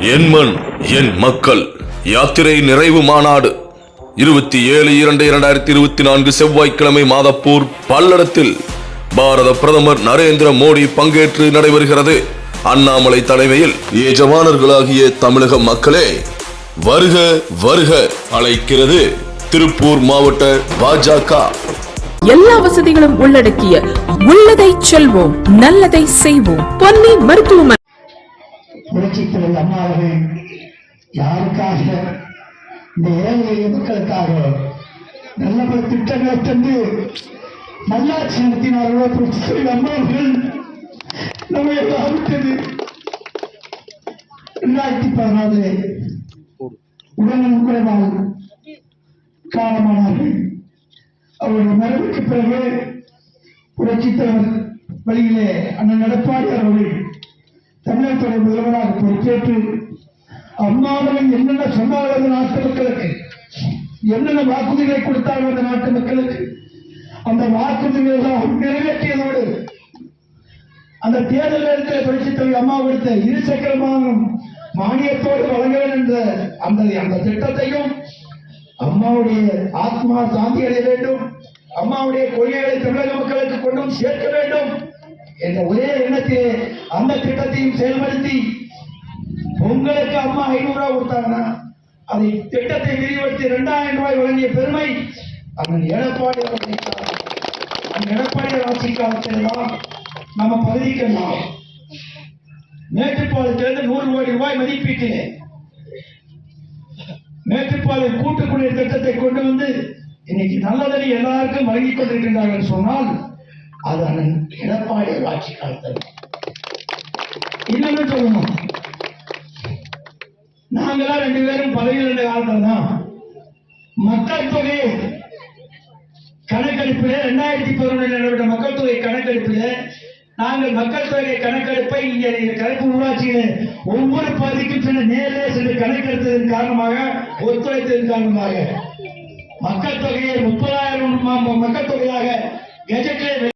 என் மண் என் மக்கள். யாத்திரை நிறைவு மாநாடு. இருபத்தி ஏழு இரண்டு இரண்டாயிரத்தி இருபத்தி நான்கு செவ்வாய்க்கிழமை மாதப்பூர் பல்லடத்தில் பாரத பிரதமர் நரேந்திர மோடி பங்கேற்று நடைபெறுகிறது. அண்ணாமலை தலைமையில் ஏஜமானர்களாகிய தமிழக மக்களே வருக வருக அழைக்கிறது திருப்பூர் மாவட்ட பாஜக. எல்லா வசதிகளும் உள்ளடக்கிய உள்ளதை செல்வோம் நல்லதை செய்வோம். பொன்னி மருத்துவமனை புரட்சித் தலைவர் அம்மா அவர்கள் யாருக்காக இந்த ஏழை எளிய மக்களுக்காக நல்ல பல திட்டங்களை தந்து நல்லாட்சி நடத்தினார்களோ? புரட்சித் தலைவர் அம்மா அவர்கள் நம்ம எல்லாம் ரெண்டாயிரத்தி இரண்டாயிரத்தி பதினாலு உடல்நலம் குறைவால் காலமானார்கள். அவருடைய மறைவுக்கு பிறகு புரட்சித் தலைவர் வழியிலே அண்ணன் எடப்பாடி அவர்கள் தமிழகத்துடைய முதல்வராக பொறுப்பேற்று அம்மாவிடம் என்னென்ன சொன்னார்கள் அந்த நாட்டு மக்களுக்கு என்னென்ன வாக்குறுதிகளை கொடுத்தார்கள் அந்த நாட்டு மக்களுக்கு அந்த வாக்குறுதிகளை எல்லாம் நிறைவேற்றியதோடு அந்த தேர்தல் நேரத்தில் புரட்சித் தலைவர் அம்மா கொடுத்த இருசக்கர வாகனம் மானியத்தோடு வழங்க வேண்டும் என்ற அந்த அந்த திட்டத்தையும் அம்மாவுடைய ஆத்மா சாந்தி அடைய வேண்டும். அம்மாவுடைய கொள்கைகளை தமிழக மக்களுக்கு கொண்டும் சேர்க்க வேண்டும். என்ற ஒரே எண்ணத்திலே அந்த திட்டத்தையும் செயல்படுத்தி உங்களுக்கு அம்மா ஐநூறு ரூபாய் கொடுத்தாங்கன்னா அதை திட்டத்தை விரிவடுத்தி இரண்டாயிரம் ரூபாய் வழங்கிய பெருமை அண்ணன் எடப்பாடி அவர்கள் அந்த எடப்பாடி ஆட்சி காலத்தில் நம்ம பதவிக்கலாம் மேட்டுப்பாளையத்திலிருந்து நூறு கோடி ரூபாய் மதிப்பீட்டிலே. மேட்டுப்பாளையம் கூட்டு திட்டத்தை கொண்டு வந்து இன்னைக்கு நல்லதனை எல்லாருக்கும் வழங்கிக் கொண்டிருக்கின்றார்கள். சொன்னால் அது அண்ணன் எடப்பாடி ஆட்சி காலத்தில் இன்னொன்னு சொல்லணும். நாங்களாம் ரெண்டு பேரும் பதவியில் இருந்த காலத்தில் தான் மக்கள் தொகை கணக்கெடுப்பில் ரெண்டாயிரத்தி பதினொன்றில் நடைபெற்ற மக்கள் தொகை கணக்கெடுப்பில் நாங்கள் மக்கள் தொகை கணக்கெடுப்பை இங்கே கருப்பு ஊராட்சியில் ஒவ்வொரு பகுதிக்கும் சென்று நேரிலே சென்று கணக்கெடுத்ததன் காரணமாக ஒத்துழைத்ததன் காரணமாக மக்கள் தொகையை முப்பதாயிரம் மக்கள் தொகையாக கெஜெட்டில்